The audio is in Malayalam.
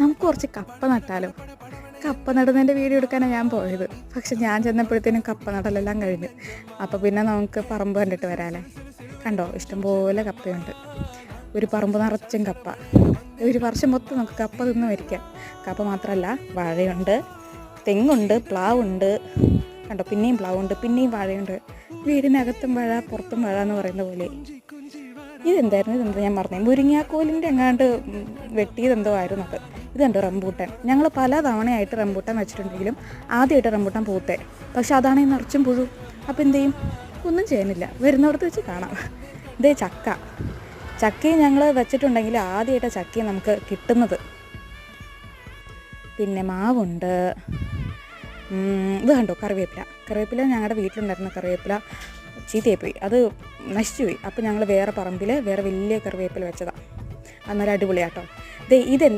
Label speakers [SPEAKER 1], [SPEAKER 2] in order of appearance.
[SPEAKER 1] നമുക്ക് കുറച്ച് കപ്പ നട്ടാലോ? കപ്പ നടുന്നതിന്റെ വീഡിയോ എടുക്കാനാണ് ഞാൻ പോയത്. പക്ഷെ ഞാൻ ചെന്നപ്പോഴത്തേനും കപ്പ നടലെല്ലാം കഴിഞ്ഞു. അപ്പോൾ പിന്നെ നമുക്ക് പറമ്പ് കണ്ടിട്ട് വരാമല്ലേ കണ്ടോ? ഇഷ്ടംപോലെ കപ്പയുണ്ട്. ഒരു പറമ്പ് നിറച്ചും കപ്പ. ഒരു വർഷം മൊത്തം നമുക്ക് കപ്പ തിന്ന് മരിക്കാം. കപ്പ മാത്രമല്ല വാഴയുണ്ട് തെങ്ങുണ്ട് പ്ലാവുണ്ട്. കണ്ടോ? പിന്നെയും പ്ലാവുണ്ട് പിന്നെയും വാഴയുണ്ട്. വീടിനകത്തും വാഴ പുറത്തും വാഴ എന്ന് പറയുന്ന പോലെ. ഇതെന്തായിരുന്നു? ഇതെന്താ ഞാൻ പറഞ്ഞത് മുരിങ്ങാക്കോലിന്റെ എങ്ങാണ്ട് വെട്ടിയതെന്തോ ആയിരുന്നു അത്. ഇതുണ്ട് റംബൂട്ടൻ. ഞങ്ങൾ പല തവണയായിട്ട് റംബൂട്ടൻ വെച്ചിട്ടുണ്ടെങ്കിലും ആദ്യമായിട്ട് റംബൂട്ടൻ പൂത്തെ. പക്ഷെ അതാണെങ്കിൽ നിറച്ചും പുഴു. അപ്പോൾ എന്ത് ചെയ്യും? ഒന്നും ചെയ്യാനില്ല വരുന്നിടത്ത് വെച്ച് കാണാം. ഇതേ ചക്ക. ചക്കയും ഞങ്ങൾ വെച്ചിട്ടുണ്ടെങ്കിൽ ആദ്യമായിട്ട് ചക്കയും നമുക്ക് കിട്ടുന്നത്. പിന്നെ മാവുണ്ട്. ഇത് കണ്ടോ? കറിവേപ്പില. കറിവേപ്പില ഞങ്ങളുടെ വീട്ടിലുണ്ടായിരുന്ന കറിവേപ്പില ചീത്തയായിപ്പോയി. അത് നശിച്ചുപോയി. അപ്പോൾ ഞങ്ങൾ വേറെ പറമ്പിൽ വേറെ വലിയ കറിവേപ്പില വെച്ചതാണ് അന്നേരം അടിപൊളിയാട്ടോ. ഇതേ ഇതെന്താ?